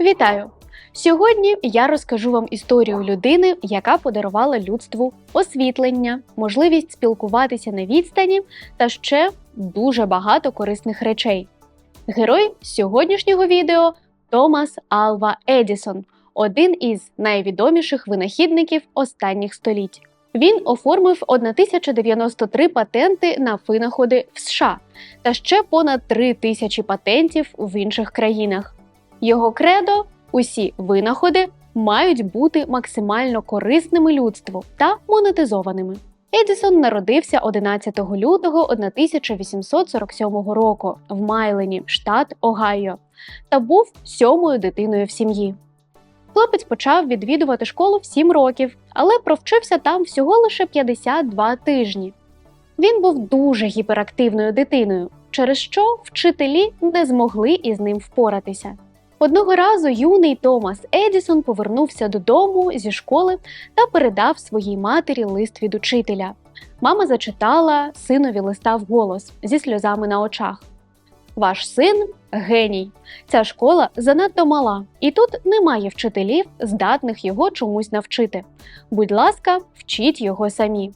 Вітаю! Сьогодні я розкажу вам історію людини, яка подарувала людству освітлення, можливість спілкуватися на відстані та ще дуже багато корисних речей. Герой сьогоднішнього відео Томас Алва Едісон, один із найвідоміших винахідників останніх століть. Він оформив 1093 патенти на винаходи в США та ще понад 3000 патентів в інших країнах. Його кредо усі винаходи мають бути максимально корисними людству та монетизованими. Едісон народився 11 лютого 1847 року в Майлені, штат Огайо, та був сьомою дитиною в сім'ї. Хлопець почав відвідувати школу в 7 років, але провчився там всього лише 52 тижні. Він був дуже гіперактивною дитиною, через що вчителі не змогли із ним впоратися. Одного разу юний Томас Едісон повернувся додому зі школи та передав своїй матері лист від учителя. Мама зачитала синові листа вголос зі сльозами на очах. Ваш син геній. Ця школа занадто мала, і тут немає вчителів, здатних його чомусь навчити. Будь ласка, вчіть його самі.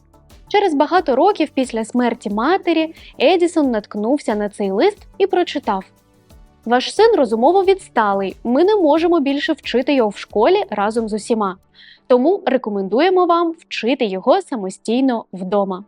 Через багато років після смерті матері Едісон наткнувся на цей лист і прочитав: Ваш син розумово відсталий. Ми не можемо більше вчити його в школі разом з усіма. Тому рекомендуємо вам вчити його самостійно вдома.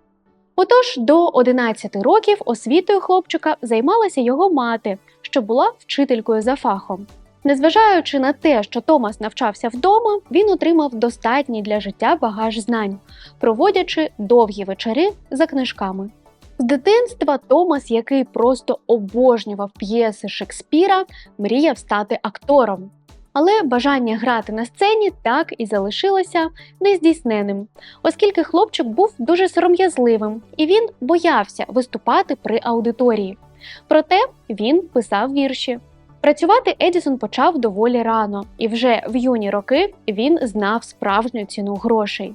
Отож, до 11 років освітою хлопчика займалася його мати, що була вчителькою за фахом. Незважаючи на те, що Томас навчався вдома, він отримав достатній для життя багаж знань, проводячи довгі вечори за книжками. З дитинства Томас, який просто обожнював п'єси Шекспіра, мріяв стати актором. Але бажання грати на сцені так і залишилося нездійсненим, оскільки хлопчик був дуже сором'язливим і він боявся виступати при аудиторії. Проте він писав вірші. Працювати Едісон почав доволі рано, і вже в юні роки він знав справжню ціну грошей.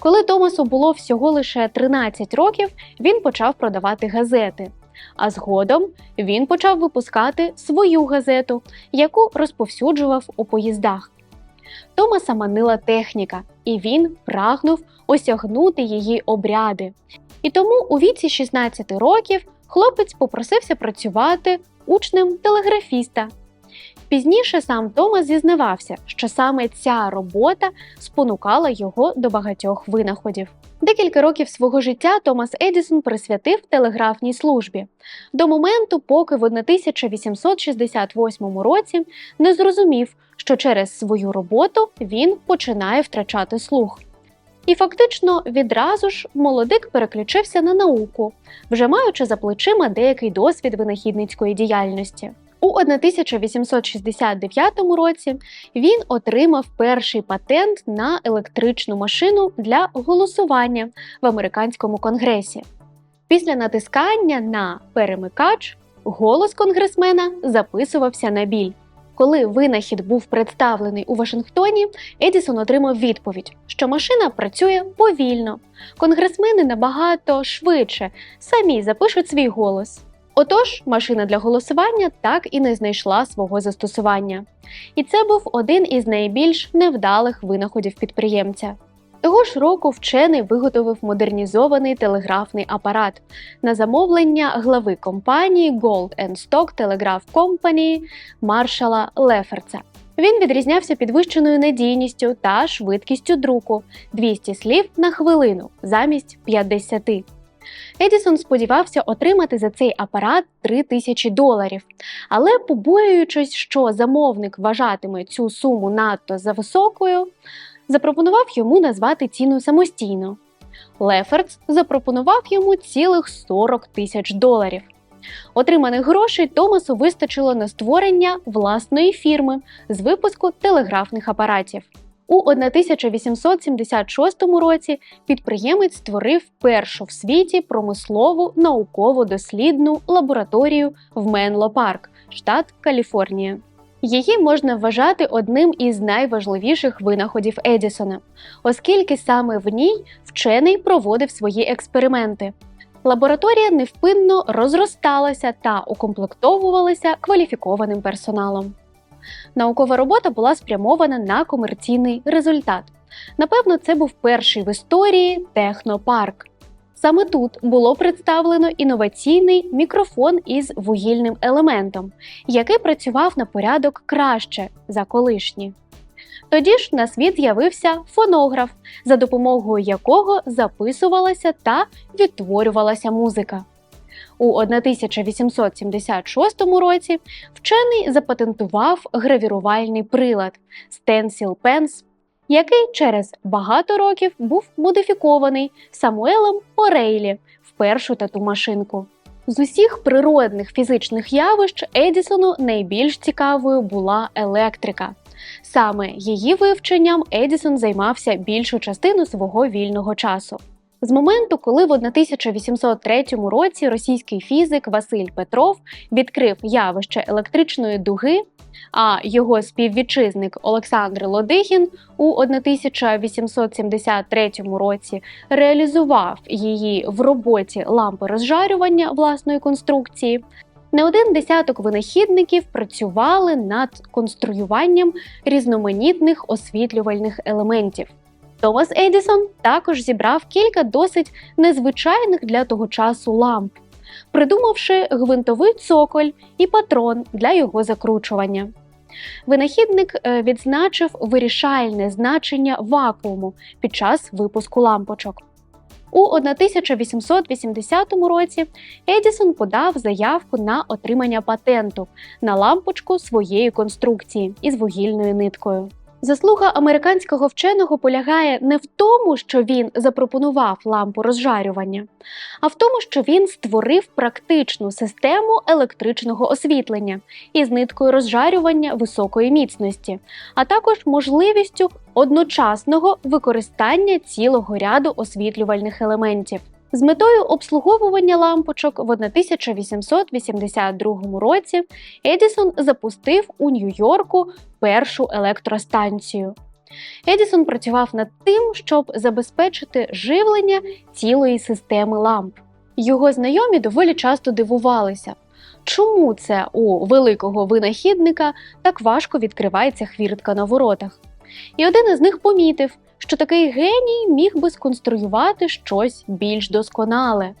Коли Томасу було всього лише 13 років, він почав продавати газети. А згодом він почав випускати свою газету, яку розповсюджував у поїздах. Томаса манила техніка, і він прагнув осягнути її обряди. І тому у віці 16 років хлопець попросився працювати учнем телеграфіста. Пізніше сам Томас зізнавався, що саме ця робота спонукала його до багатьох винаходів. Декілька років свого життя Томас Едісон присвятив телеграфній службі до моменту, поки в 1868 році не зрозумів, що через свою роботу він починає втрачати слух. І фактично відразу ж молодик переключився на науку, вже маючи за плечима деякий досвід винахідницької діяльності. У 1869 році він отримав перший патент на електричну машину для голосування в американському конгресі. Після натискання на перемикач голос конгресмена записувався на біль. Коли винахід був представлений у Вашингтоні, Едісон отримав відповідь, що машина працює повільно. Конгресмени набагато швидше самі запишуть свій голос. Отож, машина для голосування так і не знайшла свого застосування. І це був один із найбільш невдалих винаходів підприємця. Того ж року вчений виготовив модернізований телеграфний апарат на замовлення глави компанії Gold Stock Telegraph Company Маршала Леферца. Він відрізнявся підвищеною надійністю та швидкістю друку 200 слів на хвилину замість 50. Едісон сподівався отримати за цей апарат 3 тисячі доларів, але побоюючись, що замовник вважатиме цю суму надто за високою, запропонував йому назвати ціну самостійно. Леферц запропонував йому цілих 40 тисяч доларів. Отриманих грошей Томасу вистачило на створення власної фірми з випуску телеграфних апаратів. У 1876 році підприємець створив першу в світі промислову науково-дослідну лабораторію в Менло Парк, штат Каліфорнія. Її можна вважати одним із найважливіших винаходів Едісона, оскільки саме в ній вчений проводив свої експерименти. Лабораторія невпинно розросталася та укомплектовувалася кваліфікованим персоналом. Наукова робота була спрямована на комерційний результат. Напевно, це був перший в історії технопарк. Саме тут було представлено інноваційний мікрофон із вугільним елементом, який працював на порядок краще за колишні. Тоді ж на світ з'явився фонограф, за допомогою якого записувалася та відтворювалася музика. У 1876 році вчений запатентував гравірувальний прилад Stencil Pens, який через багато років був модифікований Самуелем Орейлі в першу тату машинку. З усіх природних фізичних явищ Едісону найбільш цікавою була електрика. Саме її вивченням Едісон займався більшу частину свого вільного часу. З моменту, коли в 1803 році російський фізик Василь Петров відкрив явище електричної дуги, а його співвітчизник Олександр Лодихін у 1873 році реалізував її в роботі лампи розжарювання власної конструкції. Не один десяток винахідників працювали над конструюванням різноманітних освітлювальних елементів. Томас Едісон також зібрав кілька досить незвичайних для того часу ламп, придумавши гвинтовий цоколь і патрон для його закручування. Винахідник е, відзначив вирішальне значення вакууму під час випуску лампочок. У 1880 році Едісон подав заявку на отримання патенту на лампочку своєї конструкції із вугільною ниткою. Заслуга американського вченого полягає не в тому, що він запропонував лампу розжарювання, а в тому, що він створив практичну систему електричного освітлення із ниткою розжарювання високої міцності, а також можливістю одночасного використання цілого ряду освітлювальних елементів. З метою обслуговування лампочок в 1882 році Едісон запустив у Нью-Йорку першу електростанцію. Едісон працював над тим, щоб забезпечити живлення цілої системи ламп. Його знайомі доволі часто дивувалися, чому це у великого винахідника так важко відкривається хвіртка на воротах. І один із них помітив, що такий геній міг би сконструювати щось більш досконале.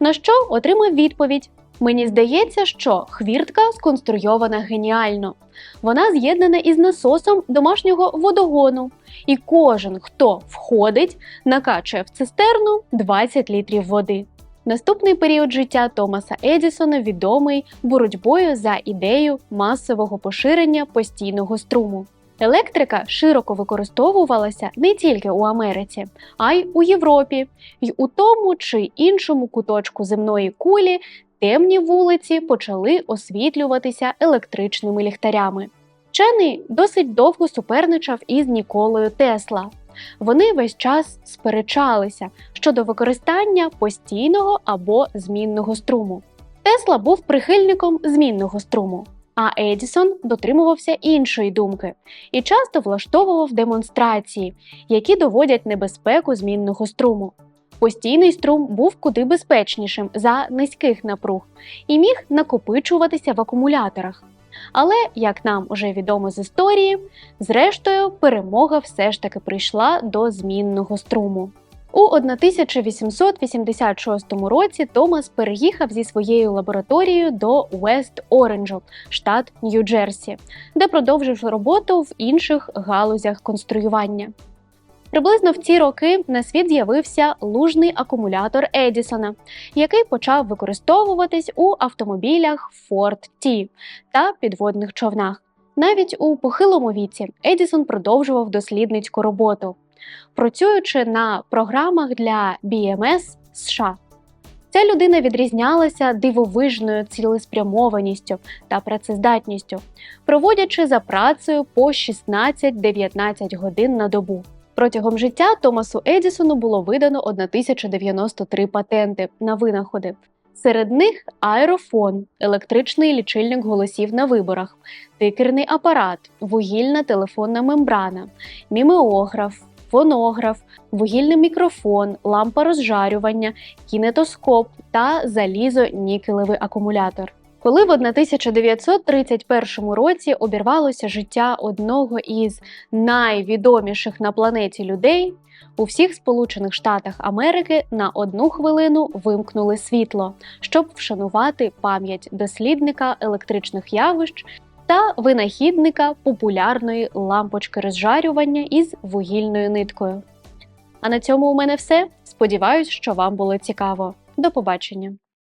На що отримав відповідь: Мені здається, що хвіртка сконструйована геніально. Вона з'єднана із насосом домашнього водогону, і кожен, хто входить, накачує в цистерну 20 літрів води. Наступний період життя Томаса Едісона відомий боротьбою за ідею масового поширення постійного струму. Електрика широко використовувалася не тільки у Америці, а й у Європі, й у тому чи іншому куточку земної кулі темні вулиці почали освітлюватися електричними ліхтарями. Вчений досить довго суперничав із Ніколою Тесла. Вони весь час сперечалися щодо використання постійного або змінного струму. Тесла був прихильником змінного струму, а Едісон дотримувався іншої думки і часто влаштовував демонстрації, які доводять небезпеку змінного струму. Постійний струм був куди безпечнішим за низьких напруг і міг накопичуватися в акумуляторах. Але, як нам уже відомо з історії, зрештою перемога все ж таки прийшла до змінного струму. У 1886 році Томас переїхав зі своєю лабораторією до Уест Оранджу, штат Нью-Джерсі, де продовжив роботу в інших галузях конструювання. Приблизно в ці роки на світ з'явився лужний акумулятор Едісона, який почав використовуватись у автомобілях Ford T та підводних човнах. Навіть у похилому віці Едісон продовжував дослідницьку роботу, працюючи на програмах для BMS США. Ця людина відрізнялася дивовижною цілеспрямованістю та працездатністю, проводячи за працею по 16-19 годин на добу. Протягом життя Томасу Едісону було видано 1093 патенти на винаходи. Серед них аерофон, електричний лічильник голосів на виборах, тикерний апарат, вугільна телефонна мембрана, мімеограф, фонограф, вугільний мікрофон, лампа розжарювання, кінетоскоп та залізо-нікелевий акумулятор. Коли в 1931 році обірвалося життя одного із найвідоміших на планеті людей, у всіх Сполучених Штатах Америки на одну хвилину вимкнули світло, щоб вшанувати пам'ять дослідника електричних явищ та винахідника популярної лампочки розжарювання із вугільною ниткою. А на цьому у мене все. Сподіваюсь, що вам було цікаво. До побачення!